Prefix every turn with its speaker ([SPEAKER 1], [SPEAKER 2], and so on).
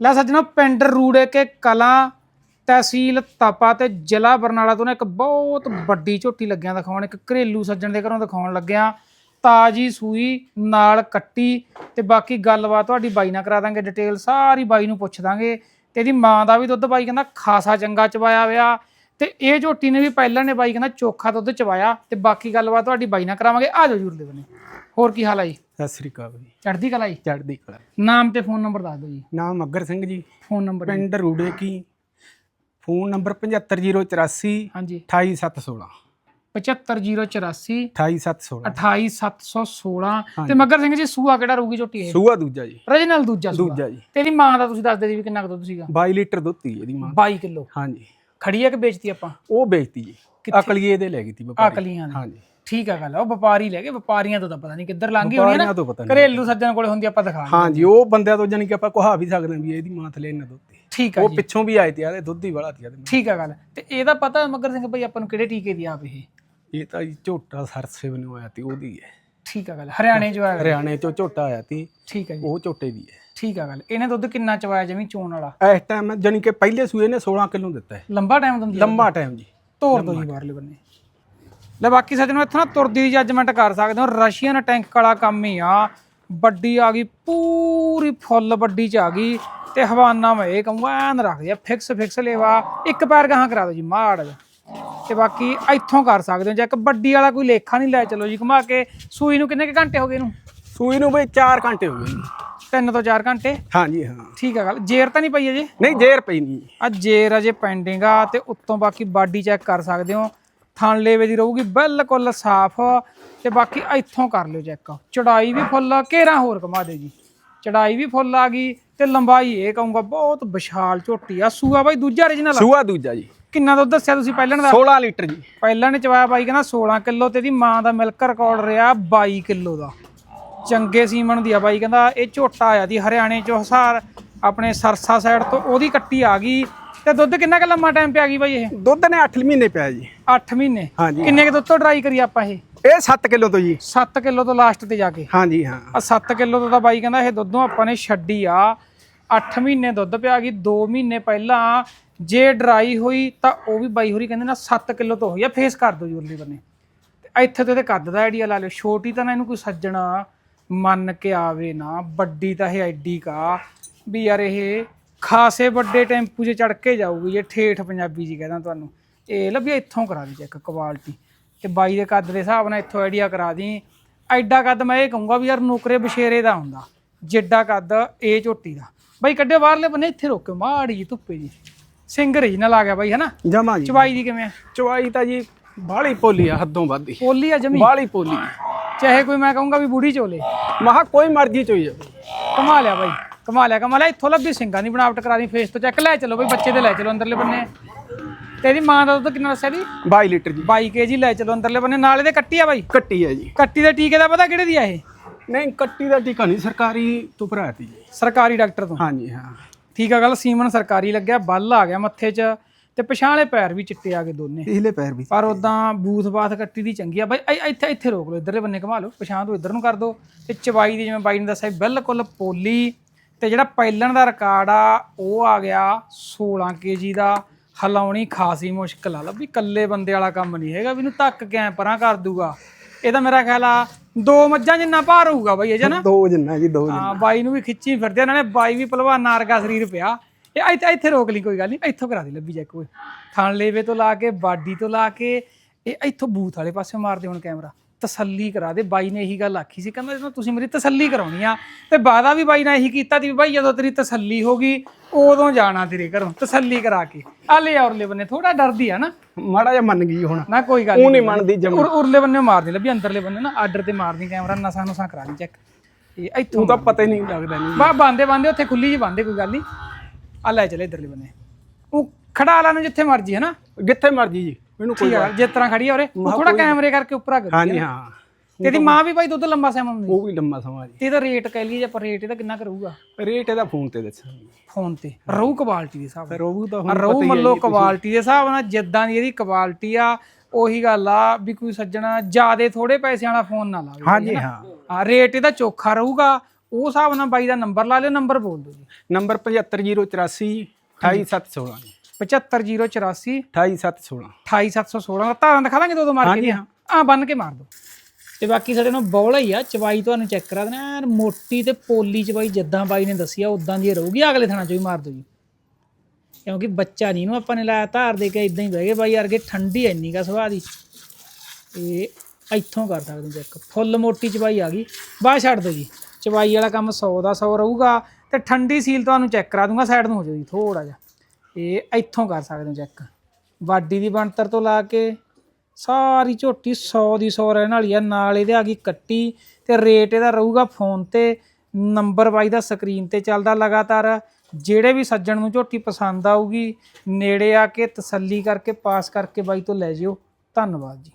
[SPEAKER 1] ਲੈ ਸੱਜਣੋ, ਪਿੰਡ ਰੂੜੇ ਕੇ ਕਲਾਂ ਤਹਿਸੀਲ ਤਪਾ ਤੇ ਜ਼ਿਲ੍ਹਾ ਬਰਨਾਲਾ ਤੋਂ ਨਾ ਇੱਕ ਬਹੁਤ ਵੱਡੀ ਝੋਟੀ ਲੱਗਿਆ ਦਿਖਾਉਣ, ਇੱਕ ਘਰੇਲੂ ਸੱਜਣ ਦੇ ਘਰੋਂ ਦਿਖਾਉਣ ਲੱਗਿਆ। ਤਾਜੀ ਸੂਈ, ਨਾਲ ਕੱਟੀ ਤੇ ਬਾਕੀ ਗੱਲਬਾਤ ਤੁਹਾਡੀ ਬਾਈ ਨਾਲ ਕਰਾ ਦਾਂਗੇ ਡਿਟੇਲ, ਸਾਰੀ ਬਾਈ ਨੂੰ ਪੁੱਛ ਦਾਂਗੇ। ਤੇ ਇਹਦੀ ਮਾਂ ਦਾ ਵੀ ਦੁੱਧ ਬਾਈ ਕਹਿੰਦਾ ਖਾਸਾ ਚੰਗਾ ਚਵਾਇਆ ਹੋਇਆ। ਤੇ ਇਹ ਝੋਟੀ ਨੇ ਵੀ ਪਹਿਲਾਂ ਨੇ ਬਾਈ ਕਹਿੰਦਾ ਚੋਖਾ ਦੁੱਧ ਚਵਾਇਆ ਤੇ ਬਾਕੀ ਗੱਲਬਾਤ ਤੁਹਾਡੀ ਬਾਈ ਨਾਲ ਕਰਾਵਾਂਗੇ, ਆ ਜਾਓ ਜਰੂਰ ਦੇ ਬਨੇ ਹੋਰ ਕੀ ਹਾਲ ਆ ਜੀ?
[SPEAKER 2] ਸਤਿ ਸ੍ਰੀ ਅਕਾਲ ਜੀ।
[SPEAKER 1] ਚੜ੍ਹਦੀ ਕਲਾ ਜੀ?
[SPEAKER 2] ਚੜ੍ਹਦੀ ਕਲਾ।
[SPEAKER 1] ਨਾਮ ਤੇ ਫੋਨ ਨੰਬਰ ਦੱਸ ਦਿਓ ਜੀ।
[SPEAKER 2] ਨਾਮ ਮੱਗਰ ਸਿੰਘ ਜੀ।
[SPEAKER 1] Phone number.
[SPEAKER 2] ਪਿੰਡ ਰੂੜੇ ਕੀ। ਫੋਨ ਨੰਬਰ 75084
[SPEAKER 1] ਹਾਂਜੀ।
[SPEAKER 2] 28716
[SPEAKER 1] 75084
[SPEAKER 2] 28716
[SPEAKER 1] 28716 ਤੇ ਮੱਗਰ ਸਿੰਘ ਜੀ ਸੂਆ ਕਿਹੜਾ ਰਹੂਗੀ ਝੋਟੀ ਇਹ?
[SPEAKER 2] ਸੂਆ ਦੂਜਾ ਜੀ।
[SPEAKER 1] ਰੀਜਨਲ ਦੂਜਾ ਸੂਆ।
[SPEAKER 2] ਦੂਜਾ ਜੀ।
[SPEAKER 1] ਤੇਰੀ ਮਾਂ ਦਾ ਤੁਸੀਂ ਦੱਸ ਦੇ ਜੀ ਵੀ ਕਿੰਨਾ ਕੁ ਦੁੱਧ ਸੀਗਾ?
[SPEAKER 2] 22 ਲੀਟਰ ਦੁੱਧ ਤੀ ਇਹਦੀ ਮਾਂ।
[SPEAKER 1] 22 ਕਿਲੋ।
[SPEAKER 2] ਹਾਂਜੀ।
[SPEAKER 1] ਖੜੀ ਹੈ ਕਿ ਵੇਚਤੀ ਆਪਾਂ?
[SPEAKER 2] ਉਹ ਵੇਚਤੀ ਜੀ। ਅਕਲੀਏ ਦੇ ਲੈ ਗਈ ਤੀ ਵਪਾਰੀ
[SPEAKER 1] ਆਕਲੀਆਂ ਦੀ।
[SPEAKER 2] ਹਾਂਜੀ।
[SPEAKER 1] ਠੀਕ ਆ ਗੱਲ ਉਹ ਵਪਾਰੀ ਲੈ ਗਏ ਵਪਾਰੀਆਂ ਤੋਂ ਤਾਂ ਪਤਾ ਨਹੀਂ ਕਿੱਧਰ ਲੰਘ ਹੋਣੀ ਹੈ ਨਾ।
[SPEAKER 2] ਵਪਾਰੀਆਂ ਤੋਂ ਪਤਾ ਨਹੀਂ
[SPEAKER 1] ਘਰੇਲੂ ਸੱਜਣ ਕੋਲੇ ਹੁੰਦੀ ਆਪਾਂ ਦਿਖਾ।
[SPEAKER 2] ਹਾਂਜੀ ਉਹ ਬੰਦਿਆਂ ਤੋਂ ਜਾਨੀ ਕਿ ਆਪਾਂ ਕੋਹਾ ਵੀ ਸਕਦੇ ਹਾਂ ਵੀ ਇਹਦੀ ਮਾਂ ਥਲੇ ਇੰਨਾ ਦੁੱਧ ਤੀ
[SPEAKER 1] ਠੀਕ ਆ
[SPEAKER 2] ਉਹ
[SPEAKER 1] ਜੀ।
[SPEAKER 2] ਪਿੱਛੋਂ ਵੀ ਆਏ ਤੇ ਯਾਰ ਇਹ ਦੁੱਧ ਹੀ ਵਾਲਾ ਤੀ ਇਹਦੇ
[SPEAKER 1] ਠੀਕ ਆ ਗੱਲ ਤੇ ਇਹਦਾ ਪਤਾ ਮੱਗਰ ਸਿੰਘ ਭਾਈ ਆਪਾਂ ਨੂੰ ਕਿਹੜੇ ਟੀਕੇ ਦੀ ਆਪ ਇਹ?
[SPEAKER 2] ਇਹ ਤਾਂ ਜੀ ਝੋਟਾ ਸਰਸੇ ਬਨੂ ਆਇਆ ਤੀ ਉਹਦੀ ਹੈ।
[SPEAKER 1] ਠੀਕ ਆ ਗੱਲ ਹਰਿਆਣੇ ਚ ਆਇਆ
[SPEAKER 2] ਹਰਿਆਣੇ ਚੋਂ ਝੋਟਾ ਆਇਆ ਤੀ
[SPEAKER 1] ਠੀਕ ਆ ਜੀ।
[SPEAKER 2] ਉਹ ਝੋਟੇ ਦੀ ਹੈ।
[SPEAKER 1] ਠੀਕ ਆ ਗੱਲ ਇਹਨੇ ਦੁੱਧ ਕਿੰਨਾ ਚਵਾਇਆ ਜਮੀ ਚੋਣ ਵਾਲਾ?
[SPEAKER 2] ਇਸ ਟਾਈਮ ਜਾਨੀ ਕਿ ਪਹਿਲੇ ਸੂਏ ਨੇ 16 ਕਿਲੋ ਦਿੱਤਾ ਹੈ।
[SPEAKER 1] ਲੰਬਾ ਟਾਈਮ ਦਿੰਦੀ ਆ
[SPEAKER 2] ਲੰਮਾ ਟਾਈਮ ਜੀ।
[SPEAKER 1] ਤੋਰ ਦੋ ਜੀ ਬਾਹਰਲੇ ਬੰਨੇ। ਲੈ ਬਾਕੀ ਸੱਜਣੋ ਇੱਥੋਂ ਨਾ ਤੁਰਦੀ ਦੀ ਜੱਜਮੈਂਟ ਕਰ ਸਕਦੇ ਹੋ। ਰਸ਼ੀਅਨ ਟੈਂਕ ਵਾਲਾ ਕੰਮ ਹੀ ਆ। ਵੱਡੀ ਆ ਗਈ ਪੂਰੀ ਫੁੱਲ ਵੱਡੀ ਚ ਆ ਗਈ। ਤੇ ਹਵਾਨਾ ਮੈਂ ਇਹ ਕਹੂੰਗਾ ਐਨ ਰੱਖਦੀ ਆ ਫਿਕਸ ਫਿਕਸ ਲੇਵਾ। ਇੱਕ ਪੈਰ ਗਾਹਾਂ ਕਰਾ ਦਿਓ ਜੀ ਮਾੜ ਜਾ। ਤੇ ਬਾਕੀ ਇੱਥੋਂ ਕਰ ਸਕਦੇ ਹੋ ਜੇ ਇੱਕ ਵੱਡੀ ਵਾਲਾ ਕੋਈ ਲੇਖਾ ਨਹੀਂ ਲੈ ਚਲੋ ਜੀ ਘੁਮਾ ਕੇ। ਸੂਈ ਨੂੰ ਕਿੰਨੇ ਕੁ ਘੰਟੇ ਹੋ ਗਏ ਇਹਨੂੰ?
[SPEAKER 2] ਸੂਈ ਨੂੰ ਬਈ 4 ਘੰਟੇ ਹੋ ਗਏ।
[SPEAKER 1] ਤਿੰਨ ਤੋਂ ਚਾਰ ਘੰਟੇ?
[SPEAKER 2] ਹਾਂਜੀ ਹਾਂ।
[SPEAKER 1] ਠੀਕ ਆ ਗੱਲ ਜੇਰ ਤਾਂ ਨਹੀਂ ਪਈ ਅਜੇ?
[SPEAKER 2] ਨਹੀਂ ਜੇਰ ਪਈ ਨਹੀਂ।
[SPEAKER 1] ਆ ਜੇਰ ਅਜੇ ਪੈਂਡਿੰਗ ਆ ਤੇ ਉੱਤੋਂ ਬਾਕੀ ਬਾਡੀ ਚੈੱਕ ਕਰ ਸਕਦੇ ਹੋ। ਥਣ ਲੇਵੇ ਦੀ ਰਹੂਗੀ ਬਿਲਕੁਲ ਸਾਫ਼। ਤੇ ਬਾਕੀ ਇੱਥੋਂ ਕਰ ਲਿਓ ਚੈੱਕ ਚੜਾਈ ਵੀ ਫੁੱਲ ਆ, ਘੇਰਾ ਹੋਰ ਘਮਾ ਦੇ ਜੀ। ਚੜਾਈ ਵੀ ਫੁੱਲ ਆ ਗਈ ਤੇ ਲੰਬਾਈ ਇਹ ਕਹੂੰਗਾ ਬਹੁਤ ਵਿਸ਼ਾਲ ਝੋਟੀ ਆ। ਸੂਆ ਬਾਈ ਦੂਜਾ origignal ਆ?
[SPEAKER 2] ਸੂਆ ਦੂਜਾ ਜੀ।
[SPEAKER 1] ਕਿੰਨਾ ਦੁੱਧ ਦੱਸਿਆ ਤੁਸੀਂ ਪਹਿਲਾਂ ਦਾ?
[SPEAKER 2] 16 ਲੀਟਰ ਜੀ।
[SPEAKER 1] ਪਹਿਲਾਂ ਨੇ ਚਵਾਇਆ ਬਾਈ ਕਹਿੰਦਾ 16 ਕਿਲੋ ਤੇ ਇਹਦੀ ਮਾਂ ਦਾ ਮਿਲਕ ਰਿਕਾਰਡ ਰਿਹਾ 22 ਕਿਲੋ ਦਾ। ਚੰਗੇ ਸੀਮਨ ਦੀ ਆ ਬਾਈ ਕਹਿੰਦਾ ਇਹ ਝੋਟਾ ਆਇਆ ਦੀ ਹਰਿਆਣੇ ਚੋਂ ਹਸਾਰ ਆਪਣੇ ਸਰਸਾ ਸਾਈਡ ਤੋਂ ਉਹਦੀ ਕੱਟੀ ਆ ਗਈ। ਤੇ ਦੁੱਧ ਕਿੰਨਾ ਕੁ ਲੰਮਾ ਟਾਈਮ ਪਿਆ ਗਈ ਬਾਈ ਇਹ?
[SPEAKER 2] ਦੁੱਧ ਨੇ 8 ਮਹੀਨੇ ਪਿਆ ਜੀ।
[SPEAKER 1] 8 ਮਹੀਨੇ?
[SPEAKER 2] ਹਾਂਜੀ।
[SPEAKER 1] ਕਿੰਨੇ ਕੁ ਦੁੱਧ ਤੋਂ ਟਰਾਈ ਕਰੀ ਆਪਾਂ ਇਹ?
[SPEAKER 2] ਇਹ 7 ਕਿਲੋ ਤੋਂ ਜੀ।
[SPEAKER 1] 7 ਕਿਲੋ ਤੋਂ ਲਾਸਟ ਤੇ ਜਾ ਕੇ।
[SPEAKER 2] ਹਾਂਜੀ ਹਾਂ।
[SPEAKER 1] ਆ 7 ਕਿਲੋ ਤੋਂ ਤਾਂ ਬਾਈ ਕਹਿੰਦਾ ਇਹ ਦੁੱਧੋਂ ਆਪਾਂ ਨੇ ਛੱਡੀ ਆ। 8 ਮਹੀਨੇ ਦੁੱਧ ਪਿਆ ਗਈ 2 ਮਹੀਨੇ ਪਹਿਲਾਂ ਜੇ ਡਰਾਈ ਹੋਈ ਤਾਂ ਉਹ ਵੀ ਬਾਈ ਹੋਰੀ ਕਹਿੰਦੇ ਨਾ 7 ਕਿਲੋ ਤੋਂ ਹੋਈ ਆ ਫੇਸ ਕਰ ਦੋ ਜੁਰਲੀ ਬੰਨੇ। ਤੇ ਇੱਥੇ ਤੇ ਇਹਦੇ ਕੱਦ ਦਾ ਆਈਡੀਆ ਲਾ ਲਿਓ ਛੋਟੀ ਤਾਂ ਨਾ ਇਹਨੂੰ ਕੋਈ ਸੱਜਣਾ ਮੰਨ ਕੇ ਆਵੇ ਨਾ ਵੱਡੀ ਤਾਂ ਇਹ ਐਡੀ ਕਾ ਵੀ ਯਾਰ ਇਹ ਖਾਸੇ ਵੱਡੇ ਟੈਂਪੂ 'ਚ ਚੜ ਕੇ ਜਾਊਗੀ ਜੇ ਠੇਠ ਪੰਜਾਬੀ ਜੀ ਕਹਿੰਦਾ ਤੁਹਾਨੂੰ ਇਹ ਲੱਭੀ ਇੱਥੋਂ ਕਰਾ ਦੀ ਚੈੱਕ ਕੁਆਲਿਟੀ ਤੇ ਬਾਈ ਦੇ ਕੱਦ ਦੇ ਹਿਸਾਬ ਨਾਲ ਇੱਥੋਂ ਆਈਡੀਆ ਕਰਾ ਦੀ। ਐਡਾ ਕੱਦ ਮੈਂ ਇਹ ਕਹੂੰਗਾ ਵੀ ਯਾਰ ਨੁਕਰੇ ਬਸ਼ੇਰੇ ਦਾ ਹੁੰਦਾ ਜਿੱਡਾ ਕੱਦ ਇਹ ਝੋਟੀ ਦਾ। ਬਾਈ ਕੱਢਿਓ ਬਾਹਰਲੇ ਬੰਨੇ ਇੱਥੇ ਰੋਕਿਓ ਮਾੜੀ ਜੀ ਧੁੱਪੇ ਜੀ। ਸਿੰਘ ਰੀਜਨਲ ਆ ਗਿਆ ਬਾਈ ਹਨਾ?
[SPEAKER 2] ਜਮਾ ਜੀ।
[SPEAKER 1] ਚਵਾਈ ਦੀ ਕਿਵੇਂ ਆ?
[SPEAKER 2] ਚਵਾਈ ਤਾਂ ਜੀ ਬਾਹਲੀ ਪੋਲੀ ਆ ਹੱਦੋਂ ਵੱਧ ਹੀ
[SPEAKER 1] ਪੋਲੀ ਆ ਜਮੀ?
[SPEAKER 2] ਬਾਹਲੀ ਪੋਲੀ।
[SPEAKER 1] ਚਾਹੇ ਕੋਈ ਮੈਂ ਕਹੂੰਗਾ ਵੀ ਬੂੜੀ ਚੋਲੇ।
[SPEAKER 2] ਮਹਾ ਕੋਈ ਮਰਜ਼ੀ ਚੋਈ ਜਾਵੇ
[SPEAKER 1] ਕਮਾ ਲਿਆ ਬਾਈ। ਕਮਾ ਲਿਆ ਕਮਾ ਲਿਆ ਇੱਥੋਂ ਲੱਭੀ ਸਿੰਘਾਂ ਦੀ ਬਣਾਵਟ ਕਰਾ ਦੀ ਫੇਸ ਤੋਂ ਚੱਕ ਲੈ ਚਲੋ ਬਾਈ ਬੱਚੇ ਦੇ ਲੈ ਚਲੋ ਅੰਦਰਲੇ ਬੰਨੇ। ਤੇਰੀ ਮਾਂ ਦਾ ਦੁੱਧ ਕਿੰਨਾ ਦੱਸਿਆ ਦੀ?
[SPEAKER 2] 22 ਲੀਟਰ ਜੀ।
[SPEAKER 1] 22 ਕੇਜੀ ਲੈ ਚਲੋ ਅੰਦਰਲੇ ਬੰਨੇ ਨਾਲੇ ਦੇ ਕੱਟੀ ਆ ਬਾਈ?
[SPEAKER 2] ਕੱਟੀ ਹੈ ਜੀ।
[SPEAKER 1] ਕੱਟੀ ਦੇ ਟੀਕੇ ਦਾ ਪਤਾ ਕਿਹੜੇ ਦੀ ਆ ਇਹ?
[SPEAKER 2] ਨਹੀਂ ਕੱਟੀ ਦਾ ਟੀਕਾ ਨਹੀਂ ਸਰਕਾਰੀ ਤੋਂ ਭਰਾਤੀ ਜੀ।
[SPEAKER 1] ਸਰਕਾਰੀ ਡਾਕਟਰ ਤੋਂ?
[SPEAKER 2] ਹਾਂਜੀ ਹਾਂ।
[SPEAKER 1] ਠੀਕ ਆ ਗੱਲ ਸੀਮਨ ਸਰਕਾਰੀ ਲੱਗਿਆ ਬੱਲ ਆ ਗਿਆ ਮੱਥੇ 'ਚ ਤੇ ਪਛਾਲੇ ਪੈਰ ਵੀ ਚਿੱਟੇ ਆ ਗਏ ਦੋਨੇ।
[SPEAKER 2] ਪਿਛਲੇ ਪੈਰ ਵੀ
[SPEAKER 1] ਪਰ ਉਦਾਂ ਬੂਥ ਬਾਥ ਕੱਟੀ ਦੀ ਚੰਗੀ ਆ। ਬਾਈ ਇੱਥੇ ਇੱਥੇ ਰੋਕ ਲਓ ਇਧਰਲੇ ਬੰਨੇ ਘੁਮਾ ਲਓ ਪਛਾਣ ਤੋਂ ਇਧਰ ਨੂੰ ਕਰ ਦਿਓ ਤੇ ਚਵਾਈ ਦੀ ਜਿਵੇਂ ਬਾਈ ਨੇ ਦੱਸਿਆ ਬਿਲਕੁਲ ਪੋਲੀ ਤੇ ਜਿਹੜਾ ਪਹਿਲਣ ਦਾ ਰਿਕਾਰਡ ਆ ਉਹ ਆ ਗਿਆ 16 ਕੇਜੀ ਦਾ। ਹਲਾਉਣੀ ਖਾਸੀ ਮੁਸ਼ਕਲ ਆ। ਲੱਭੀ ਕੱਲੇ ਬੰਦੇ ਵਾਲਾ ਕੰਮ ਨਹੀਂ ਹੈਗਾ ਵੀ ਇਹਨੂੰ ਧੱਕ ਕੇ ਐਂ ਪਰਾਂ ਕਰ ਦੂਗਾ। ਇਹ ਤਾਂ ਮੇਰਾ ਖਿਆਲ ਆ ਦੋ ਮੱਝਾਂ ਜਿੰਨਾ ਭਾਰ ਹੋਊਗਾ ਬਾਈ ਇਹ ਜਨਾ
[SPEAKER 2] ਦੋ ਜਿੰਨਾ ਜੀ ਦੋ
[SPEAKER 1] ਹਾਂ ਬਾਈ ਨੂੰ ਵੀ ਖਿੱਚੀ ਫਿਰਦੇ ਆ, ਨਾਲੇ ਬਾਈ ਵੀ ਭਲਵਾਨ ਨਾਰਗਾ ਸਰੀਰ ਪਿਆ। ਇਹ ਇੱਥੇ ਇੱਥੇ ਰੋਕ ਲਈ ਕੋਈ ਗੱਲ ਨਹੀਂ ਇੱਥੋਂ ਕਰਾ ਦੇ ਲੱਭੀ ਜਾ ਕੋਈ ਥਣ ਲੇਵੇ ਤੋਂ ਲਾ ਕੇ ਬਾਡੀ ਤੋਂ ਲਾ ਕੇ ਇਹ ਇੱਥੋਂ ਬੂਥ ਵਾਲੇ ਪਾਸੇ ਮਾਰਦੇ ਹੁਣ ਕੈਮਰਾ। ਤਸੱਲੀ ਕਰਾ ਦੇ ਬਾਈ ਨੇ ਇਹੀ ਗੱਲ ਆਖੀ ਸੀ ਕਹਿੰਦਾ ਜਦੋਂ ਤੁਸੀਂ ਮੇਰੀ ਤਸੱਲੀ ਕਰਾਉਣੀ ਆ ਤੇ ਵਾਦਾ ਵੀ ਬਾਈ ਨੇ ਇਹੀ ਕੀਤਾ ਸੀ ਵੀ ਬਾਈ ਜਦੋਂ ਤੇਰੀ ਤਸੱਲੀ ਹੋਗੀ ਉਦੋਂ ਜਾਣਾ ਤੇਰੇ ਘਰੋਂ ਤਸੱਲੀ ਕਰਾ ਕੇ। ਆ ਲੈ ਔਰਲੇ ਬੰਨੇ ਥੋੜਾ ਡਰਦੀ ਆ ਨਾ।
[SPEAKER 2] ਮਾੜਾ ਜਿਹਾ ਮੰਨ ਗਈ ਹੁਣ।
[SPEAKER 1] ਨਾ ਕੋਈ ਗੱਲ
[SPEAKER 2] ਉਹ ਨਹੀਂ। ਮੰਨਦੀ ਜਮ।
[SPEAKER 1] ਉਰ- ਉਰਲੇ ਬੰਨੇ ਮਾਰਦੀ ਲੱਭੀ ਅੰਦਰਲੇ ਬੰਨੇ ਨਾ ਆਰਡਰ ਤੇ ਮਾਰਦੀ ਕੈਮਰਾ ਨਸਾਂ ਨਸਾਂ ਕਰਾ ਲਈ ਚੈੱਕ ਇਹ ਇੱਥੋਂ
[SPEAKER 2] ਤੂੰ ਪਤਾ ਹੀ ਨਹੀਂ ਲੱਗਦਾ ਨਹੀਂ
[SPEAKER 1] ਬਾ ਬੰਦੇ ਬੰਦੇ ਉੱਥੇ ਖੁੱਲੀ ਜੀ ਬੰਦੇ ਕੋਈ ਗੱਲ ਨਹੀਂ ਆ ਲੈ ਚਲੇ ਇਧਰਲੇ ਬੰਨੇ। ਉਹ ਖੜਾ ਲਾ ਨੂੰ ਜਿੱਥੇ ਮਰਜ਼ੀ ਹੈ ਨਾ।
[SPEAKER 2] ਜਿੱਥੇ ਮਰਜ਼ੀ ਜੀ। ਮੈਨੂੰ ਕੋਈ
[SPEAKER 1] ਠੀਕ ਆ ਜਿਸ ਤਰ੍ਹਾਂ ਖੜੀ ਆ ਉਰੇ ਥੋੜਾ ਕੈਮਰੇ ਕਰਕੇ ਉੱਪਰ ਆ ਕਰ
[SPEAKER 2] ਹਾਂਜੀ ਹਾਂ।
[SPEAKER 1] ਤੇਰੀ ਮਾਂ ਵੀ ਭਾਈ ਦੁੱਧ ਲੰਬਾ ਸਮਾਂ ਹੁੰਦੀ
[SPEAKER 2] ਉਹ ਵੀ ਲੰਮਾ ਸਮਾਂ ਜੀ।
[SPEAKER 1] ਤੇ ਇਹਦਾ ਰੇਟ ਕਹਿ ਲਈਏ ਜੇ ਆਪਾਂ ਰੇਟ ਇਹਦਾ ਕਿੰਨਾ ਕਰੂਗਾ?
[SPEAKER 2] ਰੇਟ ਇਹਦਾ ਫੋਨ ਤੇ ਦੱਸਾਂਗੇ
[SPEAKER 1] ਫੋਨ ਤੇ। ਰਹੂ ਕੁਆਲਿਟੀ ਦੇ ਹਿਸਾਬ ਨਾਲ।
[SPEAKER 2] ਫਿਰ ਉਹ ਤਾਂ ਹੁਣ
[SPEAKER 1] ਰਹੂ ਮੱਲੋ ਕੁਆਲਿਟੀ ਦੇ ਹਿਸਾਬ ਨਾਲ ਜਿੱਦਾਂ ਦੀ ਇਹਦੀ ਕੁਆਲਿਟੀ ਆ ਉਹੀ ਗੱਲ ਆ ਵੀ ਕੋਈ ਸੱਜਣਾ ਜਿਆਦੇ ਥੋੜੇ ਪੈਸੇ ਵਾਲਾ ਫੋਨ ਨਾ ਲਾਵੇ
[SPEAKER 2] ਹਾਂਜੀ ਹਾਂ।
[SPEAKER 1] ਰੇਟ ਇਹਦਾ ਚੋਖਾ ਰਹੂਗਾ ਉਹ ਹਿਸਾਬ ਨਾਲ ਬਾਈ ਦਾ ਨੰਬਰ ਲਾ ਲਿਓ ਨੰਬਰ ਬੋਲ ਦਿਓ ਜੀ।
[SPEAKER 2] ਨੰਬਰ 75084 28716
[SPEAKER 1] 75084
[SPEAKER 2] 28716
[SPEAKER 1] 28716 ਧਾਰਾਂ ਦਿਖਾ ਦਾਂਗੇ ਦੋ ਦੋ ਮਾਰ ਕੇ
[SPEAKER 2] ਹਾਂਜੀ,
[SPEAKER 1] ਆ ਬੰਨ ਕੇ ਮਾਰ ਦੋ। ਤੇ ਬਾਕੀ ਸਾਡੇ ਨੂੰ ਬੌਲਾ ਹੀ ਆ ਚਵਾਈ ਤੁਹਾਨੂੰ ਚੈੱਕ ਕਰਾ ਦੇਣਾ। ਐਨ ਮੋਟੀ ਤੇ ਪੋਲੀ ਚਵਾਈ ਜਿੱਦਾਂ ਬਾਈ ਨੇ ਦੱਸੀ ਆ ਉਦਾਂ ਦੀ ਰਹੂਗੀ ਅਗਲੇ ਥਾਣਾ ਚੋਂ ਵੀ ਮਾਰ ਦੋ ਜੀ। ਕਿਉਂਕਿ ਬੱਚਾ ਨਹੀਂ ਨੂੰ ਆਪਾਂ ਨੇ ਲਾਇਆ ਧਾਰ ਦੇ ਕੇ ਇਦਾਂ ਹੀ ਬਹਿ ਗਏ। ਬਾਈ ਵਰਗੇ ਠੰਡੀ ਇੰਨੀ ਕਾ ਸੁਭਾਅ ਦੀ। ਤੇ ਇੱਥੋਂ ਕਰ ਸਕਦੇ ਹੋ ਚੈੱਕ। ਫੁੱਲ ਮੋਟੀ ਚਵਾਈ ਆ ਗਈ। ਬਾਹਰ ਛੱਡ ਦਿਓ ਜੀ। ਚਵਾਈ ਵਾਲਾ ਕੰਮ 100 ਦਾ 100 ਰਹੂਗਾ। ਤੇ ਠੰਡੀ ਸੀਲ ਤੁਹਾਨੂੰ ਚੈੱਕ ਕਰਾ ਦੂੰਗਾ ਸਾਈਡ ਨੂੰ ਹੋ ਜਾਓ ਜੀ ਥੋੜਾ ਜਿਹਾ। ਇਹ ਇੱਥੋਂ ਕਰ ਸਕਦੇ ਹੋ ਚੈੱਕ ਵਾਡੀ ਦੀ ਬਣਤਰ ਤੋਂ ਲਾ ਕੇ ਸਾਰੀ ਝੋਟੀ 100 ਦੀ 100 ਰਹਿਣ ਵਾਲੀ ਆ। ਨਾਲ ਇਹਦੇ ਆ ਗਈ ਕੱਟੀ ਤੇ ਰੇਟ ਇਹਦਾ ਰਹੂਗਾ ਫੋਨ ਤੇ ਨੰਬਰ ਬਾਈ ਦਾ ਸਕਰੀਨ ਤੇ ਚੱਲਦਾ ਲਗਾਤਾਰ। ਜਿਹੜੇ ਵੀ ਸੱਜਣ ਨੂੰ ਝੋਟੀ ਪਸੰਦ ਆਊਗੀ, ਨੇੜੇ ਆ ਕੇ ਤਸੱਲੀ ਕਰਕੇ, ਪਾਸ ਕਰਕੇ ਬਾਈ ਤੋਂ ਲੈ ਜਿਓ। ਧੰਨਵਾਦ ਜੀ।